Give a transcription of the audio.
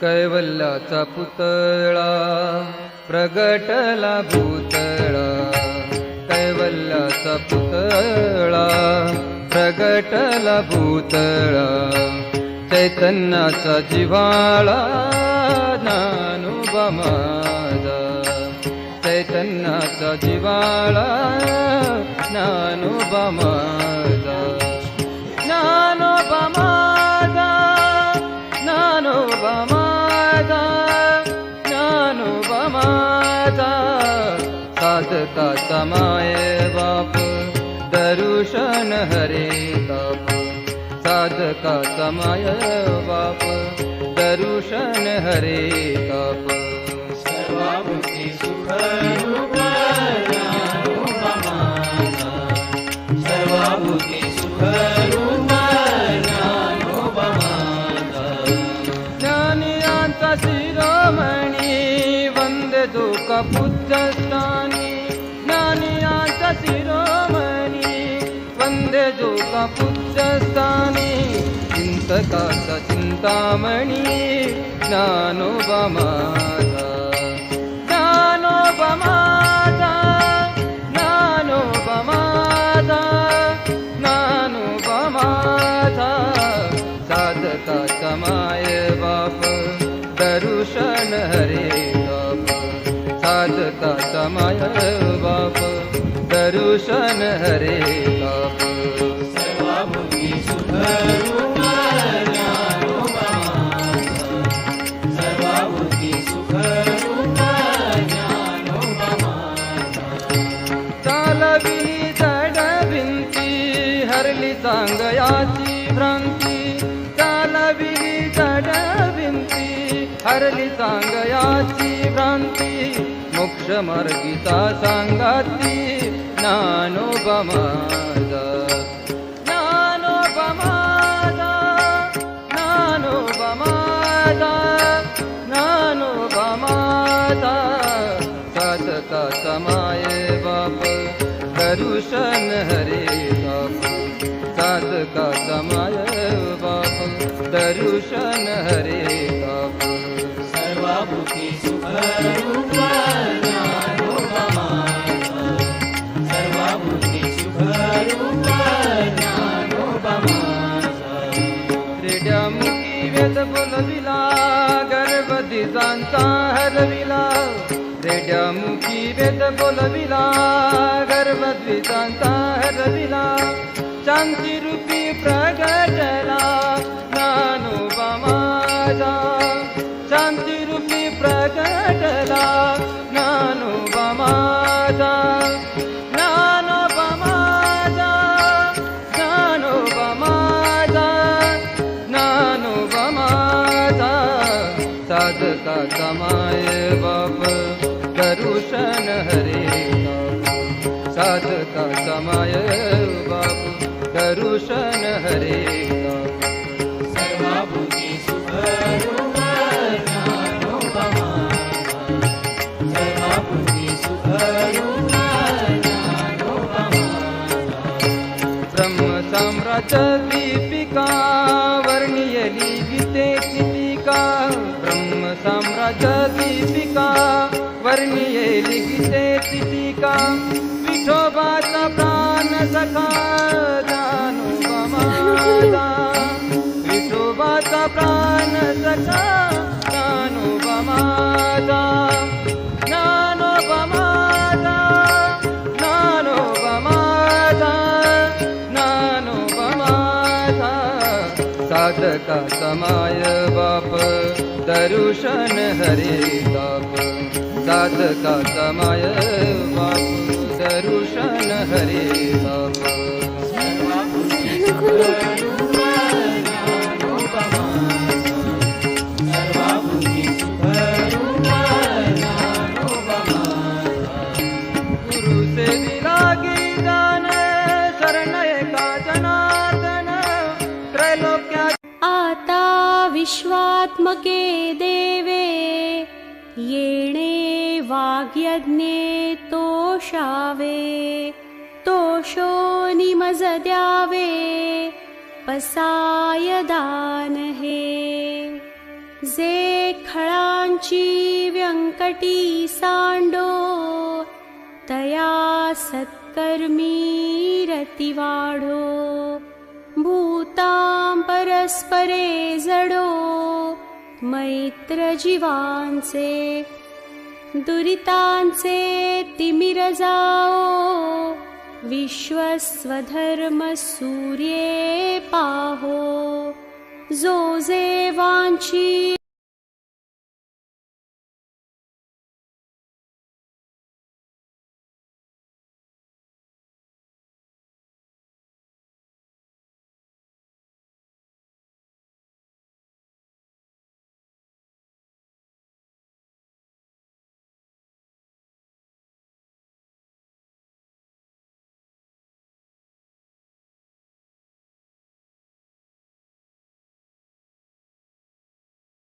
कैवल्याचा पुतळा प्रगटला भूतळा. कैवल्याचा पुतळा प्रगटला भूतळा. चैतन्याचा जिवाळा ज्ञानोबा माझा. चैतन्याचा जिवाळा ज्ञानोबा माझा माझा साधकाचा माये बाप दरुशन हरे ताप साधकाचा माय बाप दरुशन हरे ताप सर्वाभूती सुखरूप माझा ज्ञानोबा माझा ज्ञानोबा माझा ज्ञानोबा माझा साधकाचा माय बाप दरुशन भूषण हरे। ताप सांगयाची भ्रांती। चालवी चढ भिंती हरली सांगयाची भ्रांती। मोक्ष मार्गीचा सांगाती। ज्ञानोबा माझा ज्ञानोबा माझा साधका समाय बाप करुशन हरे बाप। साधका समाय बाप दरुशन हरे बाप। सर्वाभूती सुखरूप जाणता हरविला रेड्या मुखी वेद बोलविला गर्भद्विजांता हरविला शांती रूपी प्रगटला साधका समाय बाप दरुशन हरे। बाप साधका समाय बाप दरुशन हरे। सर्वाभूती साम्राज्यदीपिका वर्णीय लिखिते चितिका विठोबा स प्राण सखा जानुपमादा विठोबा स प्राण सखा साधका समाय बाप दरुशन हरे ताप. साधका समाय बाप दरुशन हरे ताप. विश्वात्मके देवे येणे वाग्यज्ञे तोषावे तोषो निमज द्यावे पसाय दान हे जे खळांची व्यंकटी सांडो तया सत्कर्मी रती वाढो भूतां परस्परे जडो मैत्र जीवांचे दुरितांचे तिमिर जाओ विश्वस्वधर्म सूर्ये पाहो जो जे वांची